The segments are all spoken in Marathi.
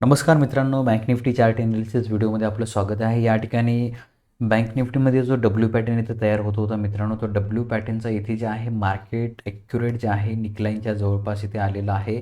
नमस्कार मित्रांनो बँक निफ्टी चार्ट एनालिसिस व्हिडिओमध्ये आपलं स्वागत आहे. या ठिकाणी बँक निफ्टीमध्ये जो डब्ल्यू पॅटर्न इथे तयार होत होता मित्रांनो तो डब्ल्यू पॅटर्नचा इथे जे आहे मार्केट ॲक्युरेट जे आहे निकलाईनच्या जवळपास इथे आलेला आहे.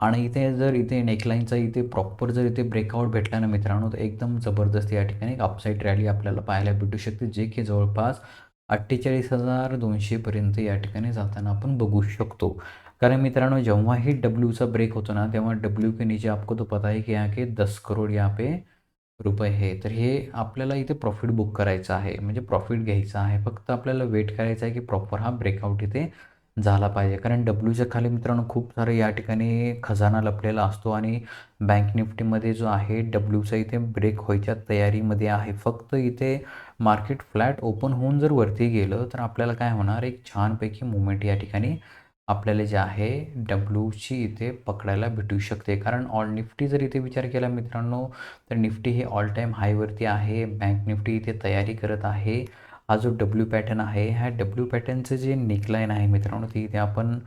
आणि इथे जर इथे नेकलाईनचा इथे प्रॉपर जर इथे ब्रेकआउट भेटला ना मित्रांनो तर एकदम जबरदस्त या ठिकाणी एक अपसाईड रॅली आपल्याला पाहायला भेटू शकते जे की जवळपास अठ्ठेचाळीस हजार दोनशेपर्यंत या ठिकाणी जाताना आपण बघू शकतो. कारण मित्रांनो जेव्हाही डब्ल्यूचा ब्रेक होतो ना तेव्हा डब्ल्यू के नीचे आपको तो पता है कि यहाँ के दस करोड यहाँ पे रुपये आहे तर हे आपल्याला इथे प्रॉफिट बुक करायचं आहे. म्हणजे प्रॉफिट घ्यायचं आहे. फक्त आपल्याला वेट करायचं आहे की प्रॉपर हा ब्रेकआउट इथे झाला पाहिजे. कारण डब्ल्यूच्या खाली मित्रांनो खूप सारे या ठिकाणी खजाना लपलेला असतो आणि बँक निफ्टीमध्ये जो आहे डब्ल्यूचा इथे ब्रेक व्हायच्या तयारीमध्ये आहे. फक्त इथे मार्केट फ्लॅट ओपन होऊन जर वरती गेलं तर आपल्याला काय होणार? एक छानपैकी मुवमेंट या ठिकाणी आपल्याला जे आहे डब्ल्यूची इथे पकडायला भेटू शकते. कारण ऑल निफ्टी जर इथे विचार केला मित्रांनो तर निफ्टी हे ऑल टाईम हायवरती आहे. बँक निफ्टी इथे तयारी करत आहे. हा जो डब्ल्यू पॅटर्न आहे ह्या डब्ल्यू पॅटर्नचं जे नेकलाईन आहे मित्रांनो ती इथे आपण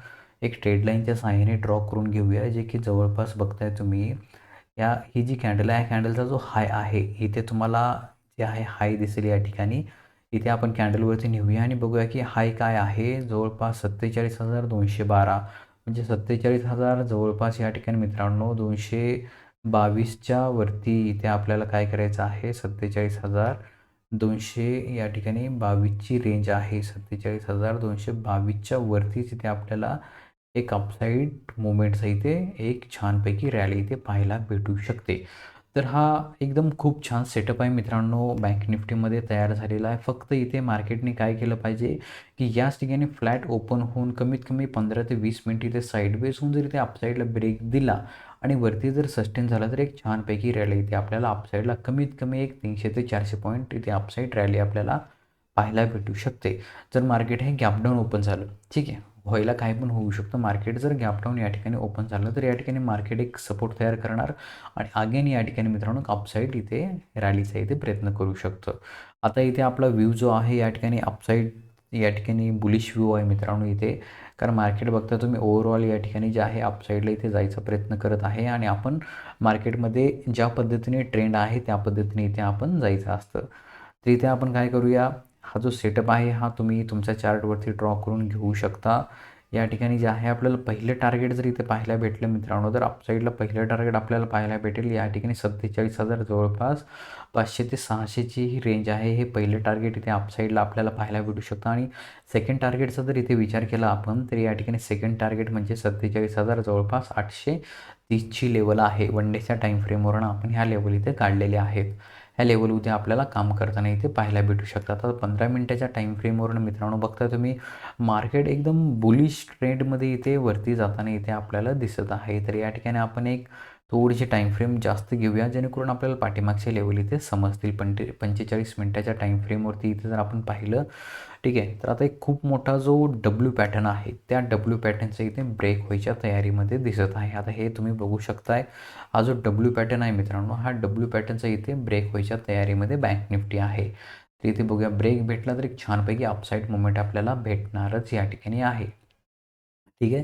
एक ट्रेडलाईनच्या लाईनच्या ड्रॉ करून घेऊया जे की जवळपास बघताय तुम्ही. या ही जी कॅन्डल आहे कॅन्डलचा जो हाय आहे इथे तुम्हाला जे आहे हाय दिसेल या ठिकाणी. इथे आपण कॅन्डलवरती नेऊया आणि बघूया की हाय काय आहे. जवळपास सत्तेचाळीस हजार दोनशे बारा. म्हणजे सत्तेचाळीस हजार जवळपास या ठिकाणी मित्रांनो दोनशे बावीसच्या वरती इथे आपल्याला काय करायचं आहे? सत्तेचाळीस हजार दोनशे या ठिकाणी बावीसची रेंज आहे. सत्तेचाळीस हजार दोनशे बावीसच्या वरतीच इथे आपल्याला एक अपसाईड मुवमेंटचा इथे एक छानपैकी रॅली इथे पाहायला भेटू शकते. तर हा एकदम खूप छान सेटअप आहे मित्रांनो. बँक निफ्टीमध्ये तयार झालेला आहे. फक्त इथे मार्केटने काय केलं पाहिजे की याच ठिकाणी फ्लॅट ओपन होऊन कमीत कमी पंधरा ते वीस मिनिट इथे साईडवेज होऊन जर इथे अपसाईडला ब्रेक दिला आणि वरती जर सस्टेन झाला तर एक छानपैकी रॅली इथे आपल्याला अपसाईडला कमीत कमी एक तीनशे ते चारशे पॉईंट इथे अपसाईड रॅली आपल्याला पाहायला भेटू शकते. जर मार्केट हे गॅपडाऊन ओपन झालं ठीक आहे. व्हायला काय पण होऊ शकतं. मार्केट जर गॅपडाऊन या ठिकाणी ओपन झालं तर या ठिकाणी मार्केट एक सपोर्ट तयार करणार आणि अगेन या ठिकाणी मित्रांनो अपसाईड इथे रॅलीचा इथे प्रयत्न करू शकतं. आता इथे आपला व्ह्यू जो आहे या ठिकाणी अपसाईड या ठिकाणी बुलिश व्ह्यू आहे मित्रांनो इथे. कारण मार्केट बघता तुम्ही ओव्हरऑल या ठिकाणी जे आहे अपसाईडला इथे जायचा प्रयत्न करत आहे आणि आपण मार्केटमध्ये ज्या पद्धतीने ट्रेंड आहे त्या पद्धतीने इथे आपण जायचं असतं. तर इथे आपण काय करूया हा जो सेटअप आहे हा तुम्ही तुमच्या चार्टवरती ड्रॉ करून घेऊ शकता. या ठिकाणी जे आहे आपल्याला पहिलं टार्गेट जर इथे पाहायला भेटलं मित्रांनो तर अपसाईडला पहिलं टार्गेट आपल्याला पाहायला भेटेल. या ठिकाणी सत्तेचाळीस हजार जवळपास पाचशे ते सहाशेची ही रेंज आहे. हे पहिलं टार्गेट इथे अपसाईडला आपल्याला पाहायला भेटू शकतं. आणि सेकंड टार्गेटचा जर इथे विचार केला आपण तर या ठिकाणी सेकंड टार्गेट म्हणजे सत्तेचाळीस हजार जवळपास आठशे तीसची लेवल आहे. वन डेच्या टाईम फ्रेमवरून आपण ह्या लेवल इथे काढलेल्या आहेत. ह्या लेवल उद्या आपल्याला काम करताना इथे पाहायला भेटू शकतात. आता पंधरा मिनटाच्या टाईम फ्रेमवरून मित्रांनो बघता तुम्ही मार्केट एकदम बुलिश ट्रेंडमध्ये इथे वरती जाताना इथे आपल्याला दिसत आहे. तर या ठिकाणी आपण एक थोडीशी टाईमफ्रेम जास्त घेऊया. जेणेकरून आपल्याला पाठीमागचे लेवल इथे समजतील. पंचे पंचेचाळीस मिनटाच्या टाईम फ्रेमवरती इथे जर आपण पाहिलं ठीक आहे. तर आता एक खूप मोठा जो डब्ल्यू पॅटर्न आहे त्या डब्ल्यू पॅटर्नचा इथे ब्रेक व्हायच्या तयारीमध्ये दिसत आहे. आता हे तुम्ही बघू शकताय. हा जो डब्ल्यू पॅटर्न आहे मित्रांनो हा डब्ल्यू पॅटर्नचा इथे ब्रेक व्हायच्या तयारीमध्ये बँक निफ्टी आहे. तर इथे बघूया ब्रेक भेटला तर एक छानपैकी अपसाईड मुवमेंट आपल्याला भेटणारच या ठिकाणी आहे. ठीक आहे?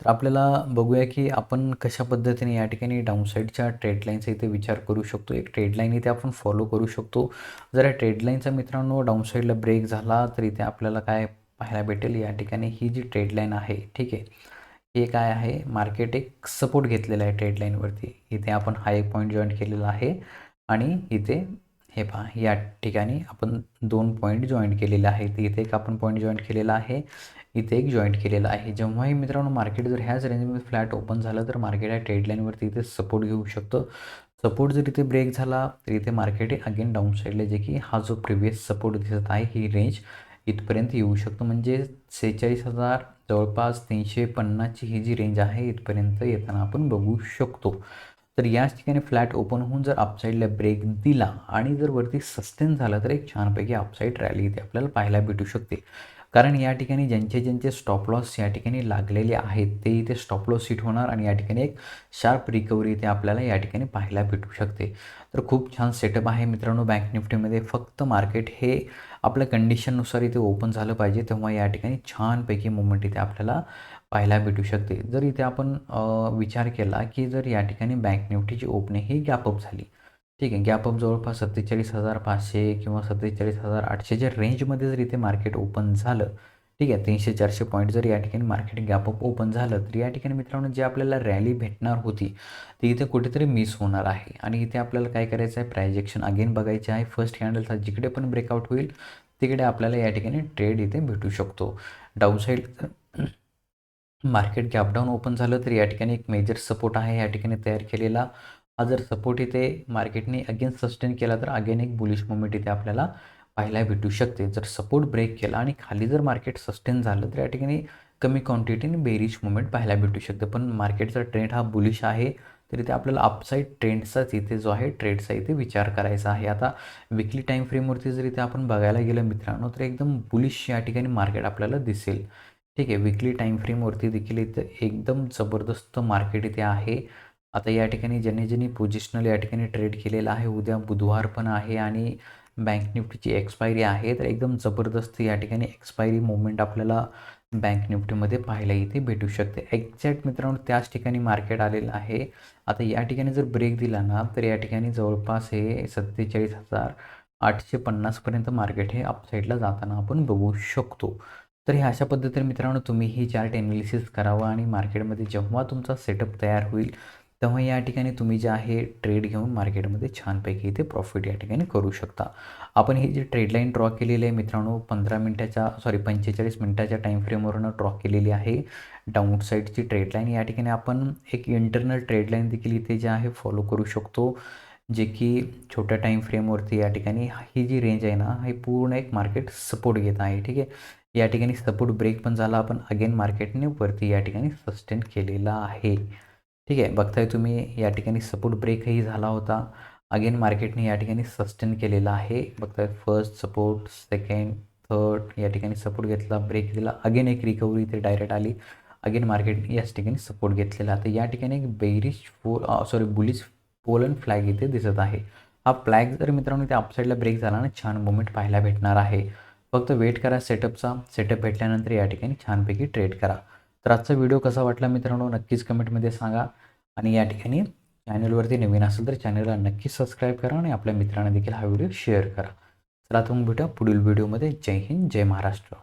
तर आपल्याला बघूया की आपण कशा पद्धतीने या ठिकाणी डाऊनसाईडच्या ट्रेडलाईनचा इथे विचार करू शकतो. एक ट्रेडलाईन इथे आपण फॉलो करू शकतो. जर या ट्रेडलाईनचा मित्रांनो डाऊनसाईडला ब्रेक झाला तर इथे आपल्याला काय पाहायला भेटेल? या ठिकाणी ही जी ट्रेडलाईन आहे ठीक आहे हे काय आहे? मार्केट एक सपोर्ट घेतलेला आहे ट्रेडलाईनवरती इथे आपण हाय पॉईंट जॉईन केलेला आहे आणि इथे हे पहा या ठिकाणी आपण दोन पॉईंट जॉईंट केलेले आहेत. इथे एक आपण पॉईंट जॉईंट केलेला आहे इथे एक जॉईंट केलेला आहे. जेव्हाही मित्रांनो मार्केट जर ह्याच रेंजमध्ये फ्लॅट ओपन झालं तर मार्केट या ट्रेडलाईनवरती इथे सपोर्ट घेऊ शकतं. सपोर्ट जर इथे ब्रेक झाला तर इथे मार्केट हे अगेन डाऊन साईडला जे की हा जो प्रिव्हियस सपोर्ट दिसत आहे ही रेंज इथपर्यंत येऊ शकतो. म्हणजे सेहेचाळीस हजार जवळपास तीनशे पन्नासची ही जी रेंज आहे इथपर्यंत येताना आपण बघू शकतो. तर याच ठिकाणी फ्लॅट ओपन होऊन जर अपसाईडला ब्रेक दिला आणि जर वरती सस्टेन झाला तर एक छानपैकी अपसाईड रॅली इथे आपल्याला पाहायला भेटू शकते. कारण या ठिकाणी ज्यांचे ज्यांचे स्टॉप लॉस या ठिकाणी लागलेले आहेत ते इथे स्टॉप लॉस हिट होणार आणि या ठिकाणी एक शार्प रिकव्हरी इथे आपल्याला या ठिकाणी पाहायला भेटू शकते. तर खूप छान सेटअप आहे मित्रांनो बँक निफ्टीमध्ये फक्त मार्केट हे आपल्या कंडिशननुसार इथे ओपन झालं पाहिजे तेव्हा या ठिकाणी छानपैकी मुवमेंट इथे आपल्याला पाहायला भेटू शकते. जर इथे आपण विचार केला की जर या ठिकाणी बँक निफ्टीची ओपनिंग ही गॅपअप झाली. ठीक आहे गॅपअप जवळपास सत्तेचाळीस हजार पाचशे किंवा सत्तेचाळीस हजार आठशेच्या रेंजमध्ये जर इथे मार्केट ओपन झालं ठीक आहे तीनशे चारशे पॉईंट जर या ठिकाणी मार्केट गॅपअप ओपन झालं तर या ठिकाणी मित्रांनो जे आपल्याला रॅली भेटणार होती ती इथे कुठेतरी मिस होणार आहे. आणि इथे आपल्याला काय करायचं आहे प्रायजेक्शन अगेन बघायचे आहे. फर्स्ट हँडलचा जिकडे पण ब्रेकआउट होईल तिकडे आपल्याला या ठिकाणी ट्रेड इथे भेटू शकतो. Down side market gap down open झालं तर या ठिकाणी एक मेजर सपोर्ट आहे. या ठिकाणी तयार केलेला हा जर सपोर्ट इथे मार्केटने अगेन सस्टेन केला तर अगेन एक बुलिश मुवमेंट इथे आपल्याला पाहायला भेटू शकते. जर सपोर्ट ब्रेक केला आणि खाली जर मार्केट सस्टेन झालं तर या ठिकाणी कमी क्वांटिटीने बेरिश मुवमेंट पाहायला भेटू शकते. पण मार्केटचा ट्रेंड हा बुलिश आहे तर इथे आपल्याला अपसाईड ट्रेंडचाच इथे जो आहे ट्रेडचा इथे विचार करायचा आहे. आता विकली टाईम फ्रेमवरती जर इथे आपण बघायला गेलं मित्रांनो तर एकदम बुलिश या ठिकाणी मार्केट आपल्याला दिसेल. ठीक आहे विकली टाईम फ्रेमवरती देखील इथं एकदम जबरदस्त मार्केट इथे आहे. आता या ठिकाणी ज्यांनी ज्यांनी पोझिशनल या ठिकाणी ट्रेड केलेला आहे उद्या बुधवार पण आहे आणि बँक निफ्टीची एक्सपायरी आहे तर एकदम जबरदस्त या ठिकाणी एक्सपायरी मुवमेंट आपल्याला बँक निफ्टीमध्ये पाहायला इथे भेटू शकते. एक्झॅक्ट मित्रांनो त्याच ठिकाणी मार्केट आलेलं आहे. आता या ठिकाणी जर ब्रेक दिला ना तर या ठिकाणी जवळपास हे सत्तेचाळीस हजार आठशे पन्नासपर्यंत मार्केट हे अपसाईडला जाताना आपण बघू शकतो. तर हे अशा पद्धतीने मित्रांनो तुम्ही ही चार्ट एनालिसिस करावं आणि मार्केटमध्ये जेव्हा तुमचा सेटअप तयार होईल तेव्हा या ठिकाणी तुम्ही जे आहे ट्रेड घेऊन मार्केटमध्ये छानपैकी इथे प्रॉफिट या ठिकाणी करू शकता. आपण ही जी ट्रेड लाईन ड्रॉ केलेली आहे मित्रांनो पंधरा मिनटाच्या सॉरी पंचेचाळीस मिनटाच्या टाईम फ्रेमवरून ड्रॉ केलेली आहे. डाऊन साईडची ट्रेड लाईन या ठिकाणी आपण एक इंटरनल ट्रेड लाईन देखील इथे जे आहे फॉलो करू शकतो. जे की छोट्या टाईम फ्रेमवरती या ठिकाणी ही जी रेंज आहे ना हे पूर्ण एक मार्केट सपोर्ट घेत आहे ठीक आहे? या ठिकाणी सपोर्ट ब्रेक पण झाला. आपण अगेन मार्केटने वरती या ठिकाणी सस्टेन केलेला आहे. ठीक आहे. बघताय तुम्ही या ठिकाणी सपोर्ट ब्रेकही झाला होता. अगेन मार्केटने या ठिकाणी सस्टेन केलेला आहे. बघताय फर्स्ट सपोर्ट सेकंड थर्ड या ठिकाणी सपोर्ट घेतला. ब्रेक दिला. अगेन एक रिकव्हरी इथे डायरेक्ट आली. अगेन मार्केट याच ठिकाणी सपोर्ट घेतलेला. आता या ठिकाणी एक बेरिश फो सॉरी बुलिश पोलन फ्लॅग इथे दिसत आहे. हा फ्लॅग जर मित्रांनो इथे अपसाईडला ब्रेक झाला ना छान मुवमेंट पाहायला भेटणार आहे. फक्त वेट करा सेटअपचा. सेटअप भेटल्यानंतर या ठिकाणी छानपैकी ट्रेड करा. तर आजचा व्हिडिओ कसा वाटला मित्रांनो नक्कीच कमेंटमध्ये सांगा. आणि या ठिकाणी चॅनलवरती नवीन असेल तर चॅनलला नक्कीच सबस्क्राईब करा आणि आपल्या मित्रांना देखील हा व्हिडिओ शेअर करा. चला तुम्ही भेटा पुढील व्हिडिओमध्ये. जय हिंद जय महाराष्ट्र.